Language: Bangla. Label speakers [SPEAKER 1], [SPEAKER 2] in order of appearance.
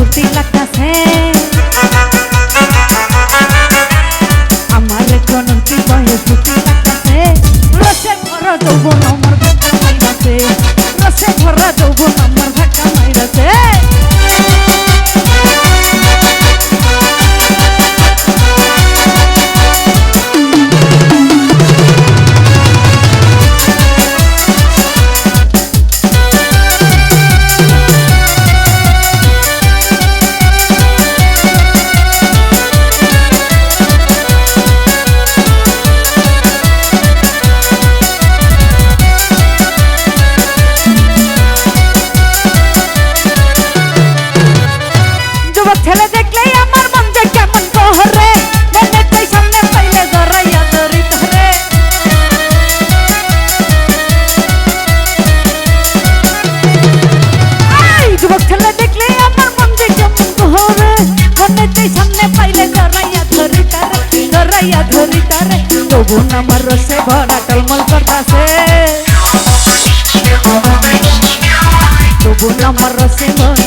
[SPEAKER 1] ফুর্তি লাগতাছে। ছেলে দেখলেই আমার মন যে কেমন কহরে মনে তাই সামনে পাইলে জড়াইয়া জড়ি ধরে যুবক ছেলে দেখলেই আমার মন যে কেমন কহরে মনে তাই সামনে পাইলে জড়াইয়া ধরি তারে জড়াইয়া ধরি তারে তবু আমার রসে ভরা টলমল করতাছে। তবু আমার রসে ভরা